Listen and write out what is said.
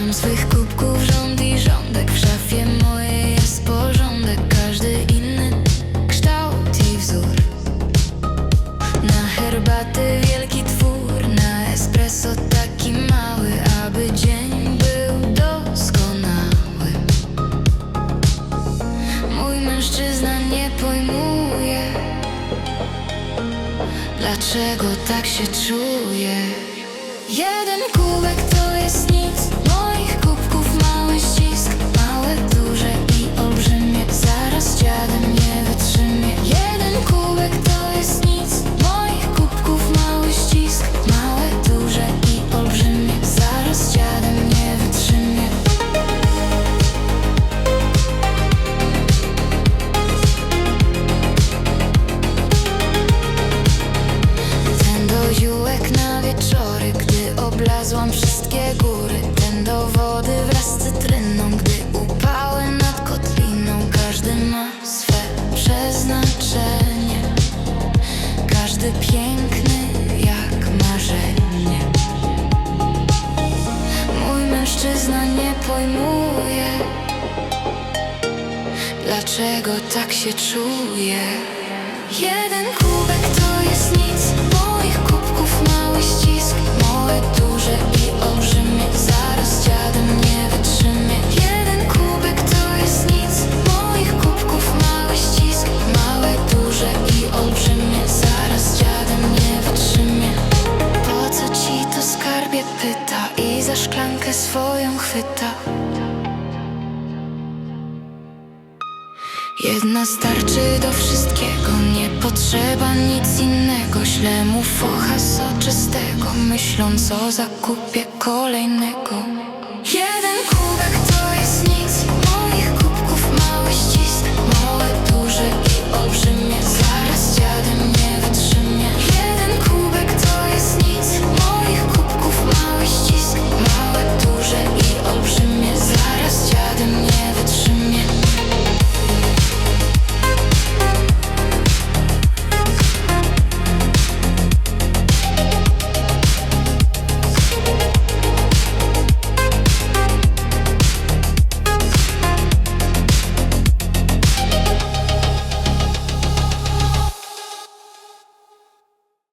Mam swych kubków rząd i rządek. W szafie mojej jest porządek. Każdy inny kształt i wzór. Na herbaty wielki twór. Na espresso taki mały Aby dzień był doskonały. Mój mężczyzna nie pojmuje Dlaczego tak się czuję Jeden kubek to jest nic wszystkie góry Ten wody wraz z cytryną, gdy upały nad kotliną Każdy ma swe przeznaczenie Każdy piękny jak marzenie Mój mężczyzna nie pojmuje Dlaczego tak się czuję? Jeden kubek to jest nic szklankę swoją chwyta Jedna starczy do wszystkiego, nie potrzeba nic innego. Śle mu focha soczystego, myśląc o zakupie kolejnego